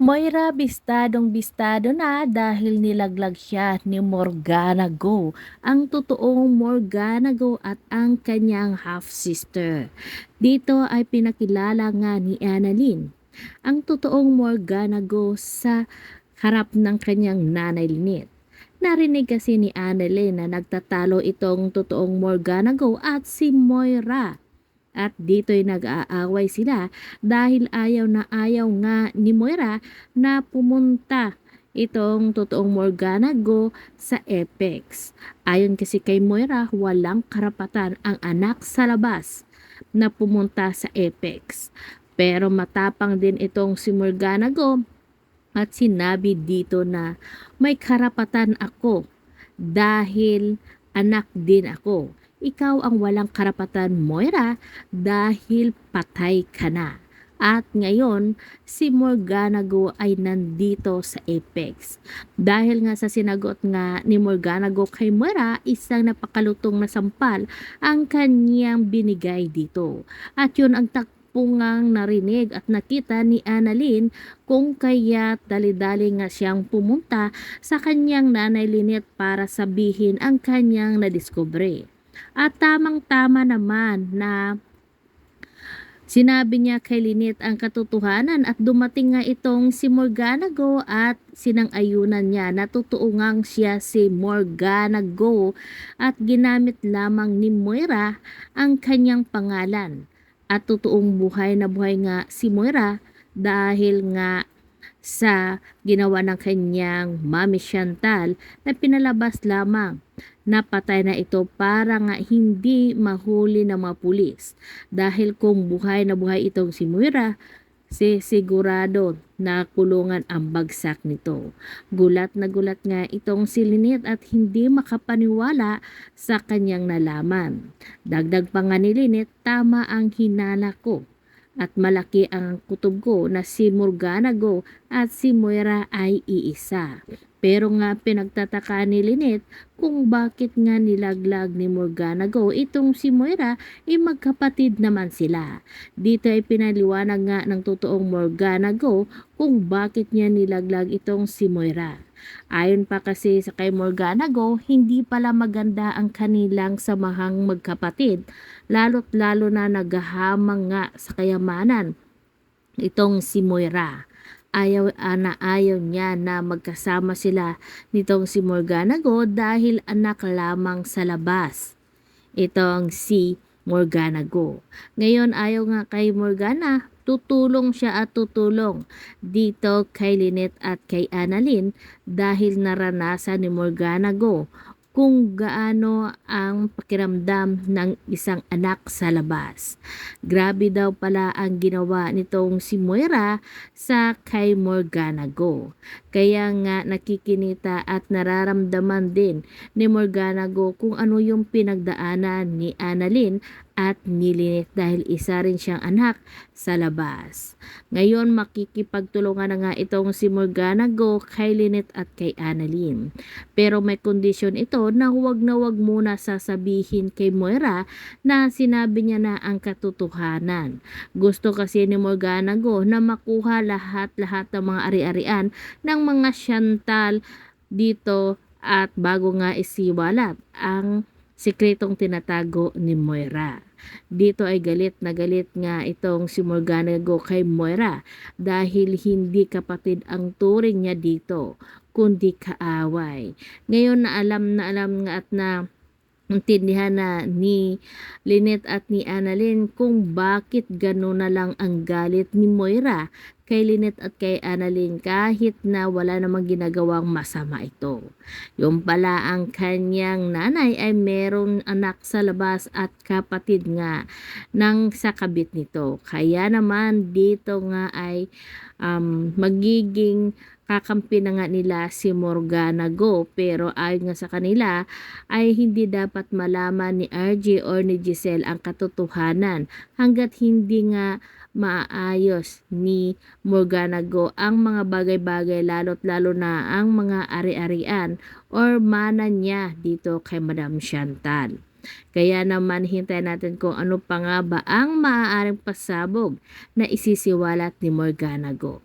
Moira bistadong bistado na dahil nilaglag siya ni Morgana Go, ang totoong Morgana Go at ang kanyang half-sister. Dito ay pinakilala nga ni Annalyn, ang totoong Morgana Go sa harap ng kanyang nanay Linit. Narinig kasi ni Annalyn na nagtatalo itong totoong Morgana Go at si Moira. At dito'y nag-aaway sila dahil ayaw na ayaw nga ni Moira na pumunta itong totoong Morgana Go sa Apex. Ayon kasi kay Moira, walang karapatan ang anak sa labas na pumunta sa Apex. Pero matapang din itong si Morgana Go at sinabi dito na may karapatan ako dahil anak din ako. Ikaw ang walang karapatan, Moira, dahil patay ka na. At ngayon, si Morgana Go ay nandito sa Apex. Dahil nga sa sinagot nga ni Morgana Go kay Moira, isang napakalutong na sampal ang kanyang binigay dito. At yun ang takpungang narinig at nakita ni Annalyn kung kaya dali-dali nga siyang pumunta sa kanyang nanay Linet para sabihin ang kanyang nadiskubre. At tamang-tama naman na sinabi niya kay Linit ang katotohanan at dumating nga itong si Morgana Go at sinang-ayunan niya na totoo ngang siya si Morgana Go at ginamit lamang ni Moira ang kanyang pangalan. At totoong buhay na buhay nga si Moira dahil nga sa ginawa ng kanyang mami Chantal na pinalabas lamang napatay na ito para nga hindi mahuli ng mga pulis. Dahil kung buhay na buhay itong si Moira, si sigurado na kulungan ang bagsak nito. Gulat na gulat nga itong si Lynette at hindi makapaniwala sa kanyang nalaman. Dagdag pa nga ni Lynette, tama ang hinala ko at malaki ang kutob ko na si Morgana Go at si Moira ay iisa. Pero nga pinagtataka ni Lynette kung bakit nga nilaglag ni Morgana Go itong si Moira ay magkapatid naman sila. Dito ay pinaliwanag nga ng totoong Morgana Go kung bakit niya nilaglag itong si Moira. Ayon pa kasi sa kay Morgana Go, hindi pala maganda ang kanilang samahang magkapatid, lalo't lalo na naghahamang nga sa kayamanan itong si Moira. Ayaw ana ayaw niya na magkasama sila nitong si Morgana Go dahil anak lamang sa labas. Itong si Morgana Go. Ngayon ayaw nga kay Morgana, tutulong siya at tutulong dito kay Lynette at kay Annalyn dahil naranasan ni Morgana Go kung gaano ang pakiramdam ng isang anak sa labas. Grabe daw pala ang ginawa nitong si Moira sa kay Morgana Go. Kaya nga nakikinita at nararamdaman din ni Morgana Go kung ano yung pinagdaanan ni Annalyn at ni dahil isa rin siyang anak sa labas. Ngayon makikipagtulungan na nga itong si Morgana Go kay Lynette at kay Annalyn. Pero may kondisyon ito na huwag na huwag muna sasabihin kay Moira na sinabi niya na ang katotohanan. Gusto kasi ni Morgana Go na makuha lahat-lahat ng mga ari-arian ng mga Chantal dito at bago nga isiwalat ang sikretong tinatago ni Moira. Dito ay galit na galit nga itong si Morgana Go kay Moira dahil hindi kapatid ang turing niya dito kundi kaaway. Ngayon na alam na alam nga at na intindihan na ni Lynette at ni Annalyn kung bakit gano'n na lang ang galit ni Moira kay Lynette at kay Annalyn kahit na wala namang ginagawang masama ito. Yung pala ang kanyang nanay ay meron anak sa labas at kapatid nga ng sa kabit nito. Kaya naman dito nga ay um, magiging kakampi na nga nila si Morgana Go pero ayon nga sa kanila ay hindi dapat malaman ni RJ or ni Giselle ang katotohanan hanggat hindi nga maayos ni Morgana Go ang mga bagay-bagay lalo't lalo na ang mga ari-arian or mana niya dito kay Madam Chantal. Kaya naman hintayin natin kung ano pa nga ba ang maaaring pasabog na isisiwalat ni Morgana Go.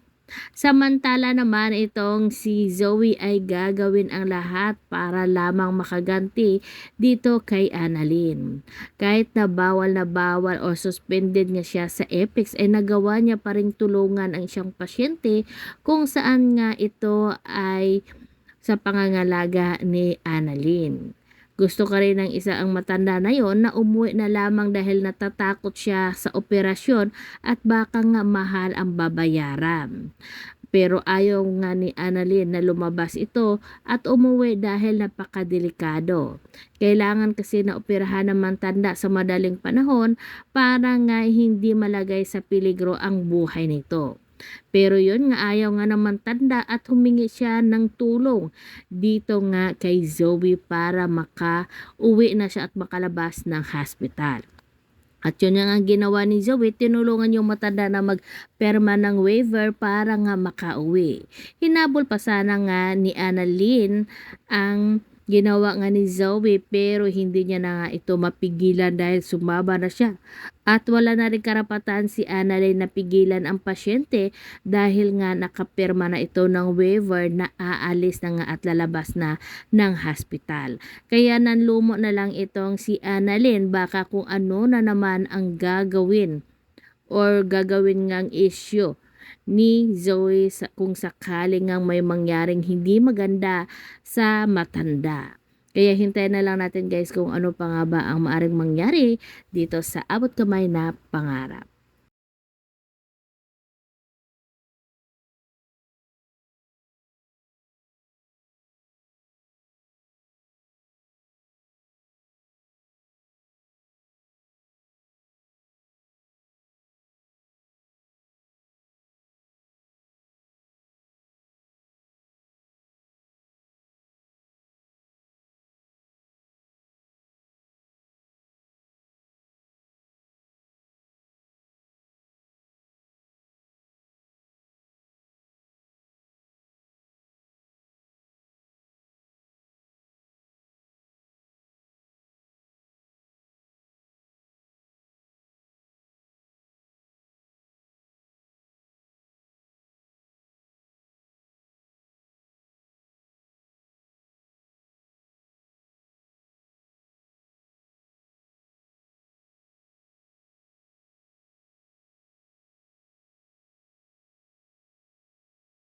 Samantala naman itong si Zoe ay gagawin ang lahat para lamang makaganti dito kay Annalyn. Kahit na bawal na bawal o suspended nga siya sa Apex ay nagawa niya pa ring tulungan ang siyang pasyente kung saan nga ito ay sa pangangalaga ni Annalyn. Gusto ka rin ng isa ang matanda na yon na umuwi na lamang dahil natatakot siya sa operasyon at baka nga mahal ang babayaran. Pero ayaw nga ni Annalyn na lumabas ito at umuwi dahil napakadelikado. Kailangan kasi na operahan ng matanda sa madaling panahon para nga hindi malagay sa peligro ang buhay nito. Pero yun nga ayaw nga naman tanda at humingi siya ng tulong dito nga kay Zoe para maka-uwi na siya at makalabas ng hospital. At yun ang ginawa ni Zoe, tinulungan yung matanda na magperma ng waiver para nga makauwi. Hinabol pa sana nga ni Annalyn ang ginawa nga ni Zoe pero hindi niya na nga ito mapigilan dahil sumaba na siya. At wala na rin karapatan si Annalyn na pigilan ang pasyente dahil nga nakapirma na ito ng waiver na aalis na nga at lalabas na ng hospital. Kaya nanlumo na lang itong si Annalyn baka kung ano na naman ang gagawin or gagawin ngang issue ni Zoe kung sakaling ngang may mangyaring hindi maganda sa matanda. Kaya hintayin na lang natin guys kung ano pa nga ba ang maaring mangyari dito sa abot kamay na pangarap.